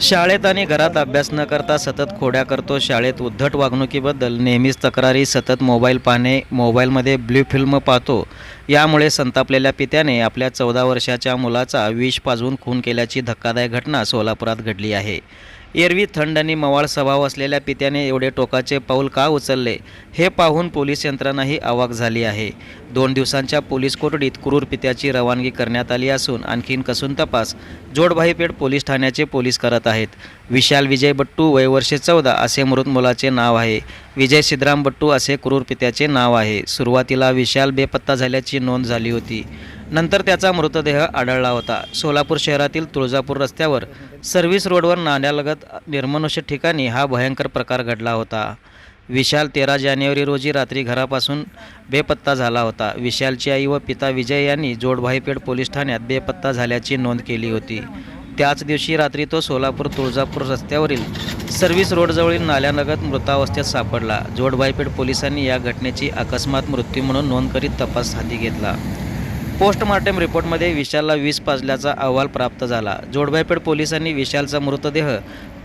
शाळेत आणि घरात अभ्यास न करता सतत खोड्या करतो. शाळेत उद्धट वागणुकीबद्दल नेहमीच तक्रारी सतत मोबाईल पाहणे मोबाईलमध्ये ब्ल्यू फिल्म पाहतो. यामुळे संतापलेल्या पित्याने आपल्या चौदा वर्षाच्या मुलाचा विष पाजवून खून केल्याची धक्कादायक घटना सोलापुरात घडली आहे. एरवी थंड आणि मवाळ स्वभाव असलेल्या पित्याने एवढे टोकाचे पाऊल का उचलले? हे पाहून पोलीस यंत्रणाही अवाक झाली आहे. दोन दिवसांच्या पोलीस कोठडीत क्रूर पित्याची रवानगी करण्यात आली असून आणखीन कसून तपास? जोडभाईपेठ पोलीस ठाण्याचे पोलीस करत आहेत. विशाल विजय बट्टू वयवर्षे चौदा असे मृत मुलाचे नाव आहे. विजय सिद्धराम बट्टू असे क्रूर पित्याचे नाव आहे. सुरुवातीला विशाल बेपत्ता झाल्याची नोंद झाली होती. नंतर त्याचा मृतदेह आढळला होता. सोलापूर शहरातील तुळजापूर रस्त्यावर सर्व्हिस रोडवर नाण्यालगत निर्मनुष्य ठिकाणी हा भयंकर प्रकार घडला होता. विशाल तेरा जानेवारी रोजी रात्री घरापासून बेपत्ता झाला होता. विशालची आई व पिता विजय यांनी जोडभाईपेठ पोलीस ठाण्यात बेपत्ता झाल्याची नोंद केली होती. त्याच दिवशी रात्री तो सोलापूर तुळजापूर रस्त्यावरील सर्व्हिस रोडजवळील नाल्यानगत मृतावस्थेत सापडला. जोडभाईपेठ पोलिसांनी या घटनेची अकस्मात मृत्यू म्हणून नोंद करीत तपास हाती घेतला. पोस्टमार्टम रिपोर्टमध्ये विशालला वीस पाजल्याचा अहवाल प्राप्त झाला. जोडबायपेठ पोलिसांनी विशालचा मृतदेह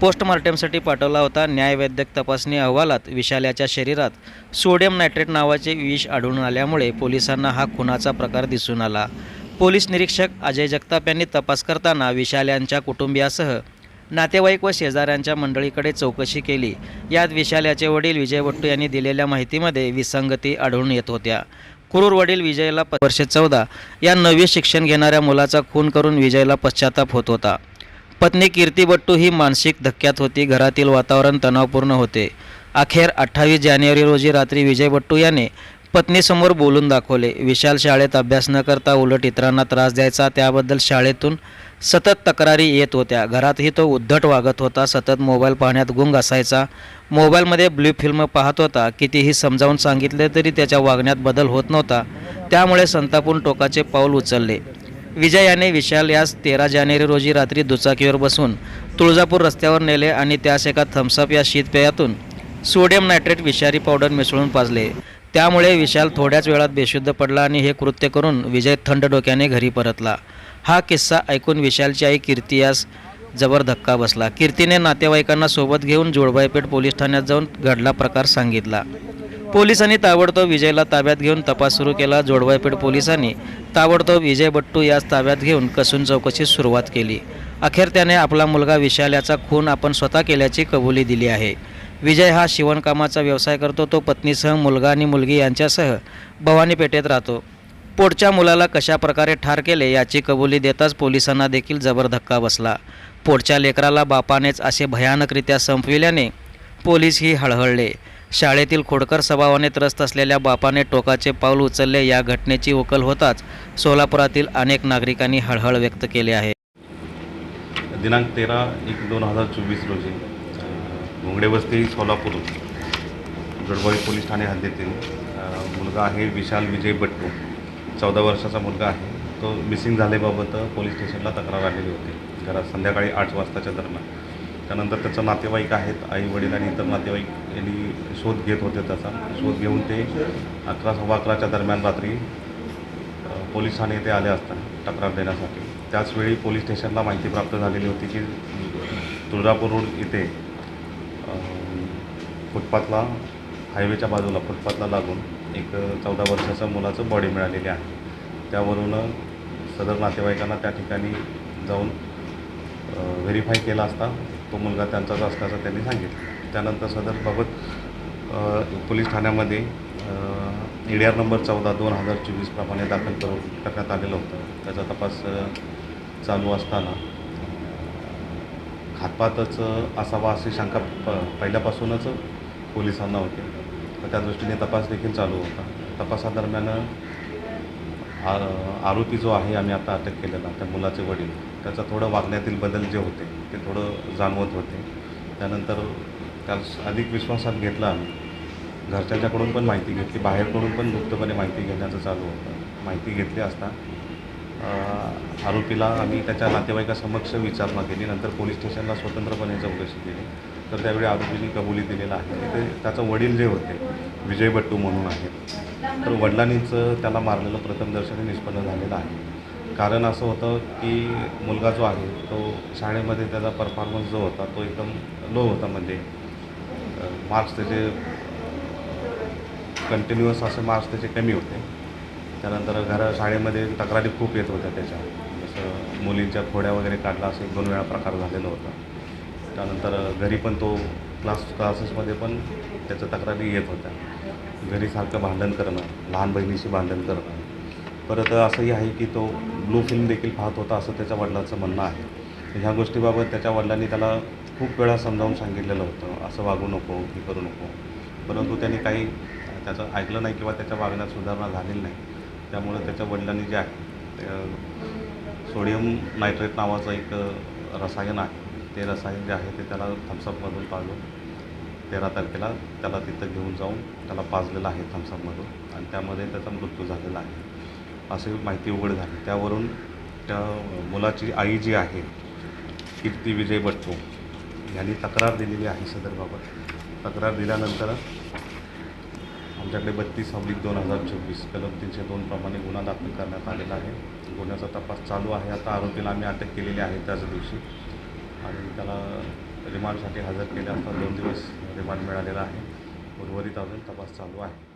पोस्टमार्टमसाठी पाठवला होता. न्यायवैद्यक तपासणी अहवालात विशाल याच्या शरीरात सोडियम नायट्रेट नावाचे विष आढळून आल्यामुळे पोलिसांना हा खुनाचा प्रकार दिसून आला. पोलीस निरीक्षक अजय जगताप यांनी तपास करताना विशाल यांच्या कुटुंबियासह नातेवाईक व शेजाऱ्यांच्या मंडळीकडे चौकशी केली. यात विशाल याचे वडील विजय भट्टू यांनी दिलेल्या माहितीमध्ये विसंगती आढळून येत होत्या. क्रूर वडील विजयला प- वर्षे चौदा. या नवी शिक्षण घेणाऱ्या मुलाचा खून करून विजयला पश्चाताप होत होता. पत्नी कीर्ती बट्टू ही मानसिक धक्क्यात होती. घरातील वातावरण तणावपूर्ण होते. अखेर अठ्ठावीस जानेवारी रोजी रात्री विजय बट्टू याने पत्नीसमोर बोलून दाखवले विशाल शाळेत अभ्यास न करता उलट इतरांना त्रास द्यायचा त्याबद्दल शाळेतून सतत तक्रारी येत होत्या. घरातही तो उद्धट वागत होता. सतत मोबाईल पाहण्यात गुंग असायचा. मोबाईलमध्ये ब्ल्यू फिल्म पाहत होता. कितीही समजावून सांगितले तरी त्याच्या वागण्यात बदल होत नव्हता. त्यामुळे संतापून टोकाचे पाऊल उचलले. विजय याने विशाल यास तेरा जानेवारी रोजी रात्री दुचाकीवर बसून तुळजापूर रस्त्यावर नेले आणि त्यास एका थम्सअप या शीतपेयातून सोडियम नायट्रेट विषारी पावडर मिसळून पाजले. त्यामुळे विशाल थोड्याच वेळात बेशुद्ध पडला आणि हे कृत्य करून विजय थंड डोक्याने घरी परतला. हा किस्सा ऐकून विशालची आई कीर्ती यास जबर धक्का बसला. कीर्तीने नातेवाईकांना सोबत घेऊन जोडबाईपेठ पोलीस ठाण्यात जाऊन घडला प्रकार सांगितला. पोलिसांनी ताबडतोब विजयला ताब्यात घेऊन तपास सुरू केला. जोडबाईपेठ पोलिसांनी ताबडतोब विजय बट्टू यास ताब्यात घेऊन कसून चौकशी सुरुवात केली. अखेर त्याने आपला मुलगा विशाल याचा खून आपण स्वतः केल्याची कबुली दिली आहे. विजय हा शिवणकामाचा व्यवसाय करतो. तो पत्नीसह मुलगा आणि मुलगी यांच्यासह भवानी पेठेत राहतो. पोटच्या मुलाला कशा प्रकारे ठार केले याची कबुली देताच पोलिसांना देखील जबर धक्का बसला. पोटच्या लेकराला बापानेच असे भयानकरित्या संपविल्याने पोलीसही हळहळले. शाळेतील खोडकर स्वभावाने त्रस्त असलेल्या बापाने टोकाचे पाऊल उचलले. या घटनेची उकल होताच सोलापुरातील अनेक नागरिकांनी हळहळ व्यक्त केले आहे. दिनांक तेरा एक दोन हजार चोवीस रोजी घोंगडे वस्ती सोलापूर. जोडबाई पोलीस ठाणे हद्दीतील मुलगा आहे विशाल विजय बट्टू. चौदा वर्षाचा मुलगा आहे. तो मिसिंग झाल्याबाबत पोलीस स्टेशनला तक्रार आलेली होती. घरात संध्याकाळी आठ वाजताच्या दरम्यान. त्यानंतर त्याचं नातेवाईक आहेत आई वडील आणि इतर नातेवाईक यांनी शोध घेत होते त्याचा. शोध घेऊन ते अकरा सव्वा अकराच्या दरम्यान रात्री पोलीस ठाणे येथे आले असतात तक्रार देण्यासाठी. त्याचवेळी पोलीस स्टेशनला माहिती प्राप्त झालेली होती की तुळजापूर रोड इथे फुटपाथला हायवेच्या बाजूला फुटपाथला लागून एक चौदा वर्षाचं मुलाचं बॉडी मिळालेली आहे. त्यावरून सदर नातेवाईकांना त्या ठिकाणी जाऊन व्हेरीफाय केला असता तो मुलगा त्यांचाच असल्याचं त्यांनी सांगितलं. त्यानंतर सदर बाबत पोलीस ठाण्यामध्ये ए डी आर नंबर चौदा दोन हजार चोवीसप्रमाणे दाखल करून करण्यात आलेलं होतं. त्याचा तपास चालू असताना घातपातच असावा अशी शंका प पहिल्यापासूनच पोलिसांना होती. तर त्या दृष्टीने तपास देखील चालू होता. तपासादरम्यान आ आरोपी जो आहे आम्ही आता अटक केलेला त्या मुलाचे वडील. त्याचं थोडं वागण्यातील बदल जे होते ते थोडं जाणवत होते. त्यानंतर त्यास अधिक विश्वासात घेतला आम्ही. घरच्यांच्याकडून पण माहिती घेतली बाहेरकडून पण गुप्तपणे माहिती घेण्याचं चालू होतं. माहिती घेतली असता आरोपीला आम्ही त्याच्या नातेवाईकासमक्ष विचारणा केली. नंतर पोलीस स्टेशनला स्वतंत्रपणे चौकशी केली. तर त्यावेळी आरोपींनी कबुली दिलेला आहे. ते त्याचं वडील जे होते विजय बट्टू म्हणून आहेत तर वडिलांनीच त्याला मारलेलं प्रथमदर्शनी निष्पन्न झालेलं आहे. कारण असं होतं की मुलगा जो आहे तो शाळेमध्ये त्याचा परफॉर्मन्स जो होता तो एकदम लो होता. म्हणजे मार्क्स त्याचे कंटिन्युअस असे मार्क्स त्याचे कमी होते. त्यानंतर घरा शाळेमध्ये तक्रारी खूप येत होत्या त्याच्या जसं मुलींच्या खोड्या वगैरे काढला असं एक दोन वेळा प्रकार झालेला होता. त्यानंतर घरी पण तो क्लास क्लासेसमध्ये पण त्याच्या तक्रारी येत होत्या. घरी सारखं भांडण करणं लहान बहिणीशी भांडण करणं. परत असंही आहे की तो ब्लू फिल्म देखील पाहत होता असं त्याच्या वडिलांचं म्हणणं आहे. ह्या गोष्टीबाबत त्याच्या वडिलांनी त्याला खूप वेळा समजावून सांगितलेलं होतं. असं वागू नको हे करू नको. परंतु त्यांनी काही त्याचं ऐकलं नाही किंवा त्याच्या वागण्यात सुधारणा झालेली नाही. त्यामुळे त्याच्या वडिलांनी जे आहे सोडियम नायट्रेट नावाचं एक रसायन आहे. ते रसायन जे आहे ते त्याला थम्सअपमधून पाजून तेरा तारखेला त्याला तिथं घेऊन जाऊन त्याला पाजलेलं आहे थम्सअपमधून आणि त्यामध्ये त्याचा मृत्यू झालेला आहे. अशी माहिती उघड झाली. त्यावरून त्या मुलाची आई जी आहे कीर्ती विजय बट्टू यांनी तक्रार दिलेली आहे सदरबाबत. तक्रार दिल्यानंतर आमच्याकडे बत्तीस ऑब्लिक दोन हजार चोवीस कलम तीनशे दोन प्रमाणे गुन्हा दाखल करण्यात आलेला आहे. गुन्ह्याचा तपास चालू आहे. आता आरोपीला आम्ही अटक केलेली आहे त्याच दिवशी. आणि त्याला रिमांडसाठी हजर केले असता दोन दिवस रिमांड मिळालेला आहे. उर्वरित अजून तपास चालू आहे.